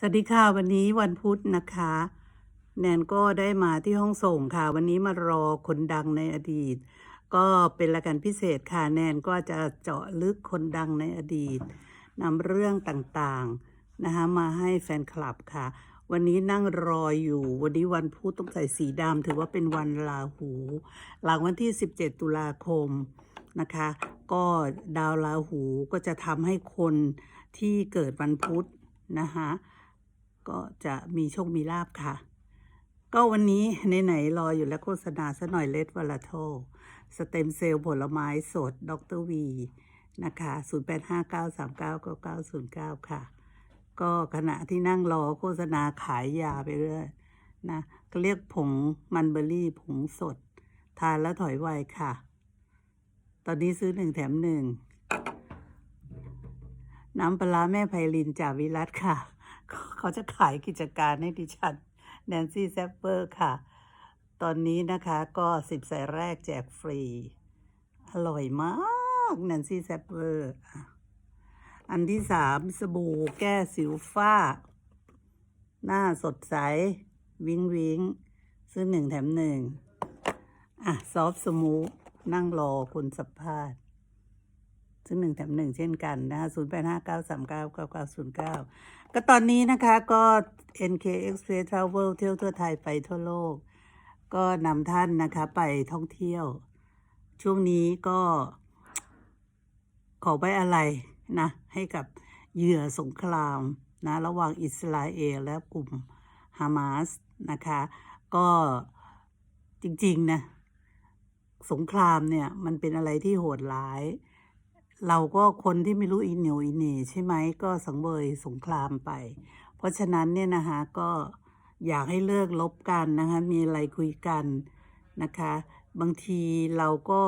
สวัสดีค่ะวันนี้วันพุธนะคะ แนนก็ได้มาที่ห้องส่งค่ะ วันนี้มารอคนดังในอดีต ก็เป็นรายการพิเศษค่ะแนนก็จะเจาะลึกคนดังในอดีตนำเรื่องต่างๆนะคะมาให้แฟนคลับค่ะ วันนี้นั่งรออยู่ วันนี้วันพุธต้องใส่สีดำถือว่าเป็นวันลาหู หลังวันที่ 17 ตุลาคมนะคะ ก็ดาวราหูก็จะทำให้คนที่เกิดวันพุธนะคะ ก็จะมีโชคมีลาบค่ะ ก็วันนี้ไหนๆรออยู่แล้วโฆษณาซะหน่อยเลดวาลาโทสเต็มเซลล์ผลไม้สดดรวีนะคะ 0859399909 ค่ะ ก็ขณะที่นั่งรอโฆษณาขายยาไปเรื่อยนะก็เรียกผงมันเบอรี่ผงสด ทานแล้วถอยไวค่ะ ตอนนี้ซื้อหนึ่งแถมหนึ่งน้ำปลาร้าแม่ไพลินจากวิรัตค่ะ เขาจะขายกิจการให้ดิฉันแนนซี่แซปเปอร์ค่ะ ตอนนี้นะคะก็สิบสายแรกแจกฟรี อร่อยมากแนนซี่แซปเปอร์ อันที่สามสบู่แก้สิวฝ้า หน้าสดใส วิงวิงซื้อหนึ่งแถมหนึ่งอะ ซอฟสมูนั่งรอคนสัมภาษณ์ ซึ่งหนึ่งแถมหนึ่งเช่นกันนะคะศูนย์แปดห้าเก้าสามเก้าเก้าเก้าศูนย์เก้าก็ตอนนี้นะคะก็ NK Express Travel เที่ยวทั่วไทยไปทั่วโลก ก็นำท่านนะคะไปท่องเที่ยว ช่วงนี้ก็ ขอไว้อะไรนะ ให้กับเหยื่อสงครามนะ ระหว่างอิสราเอลและกลุ่มฮามาสนะคะ ก็จริง ๆ นะ สงครามเนี่ย มันเป็นอะไรที่โหดร้าย เราก็คนที่ไม่รู้อีเหนียวอีเหน่ใช่ไหมก็สังเวยสงครามไป เพราะฉะนั้นเนี่ยนะคะก็อยากให้เลิกลบกันนะคะมีอะไรคุยกันนะคะ บางทีเราก็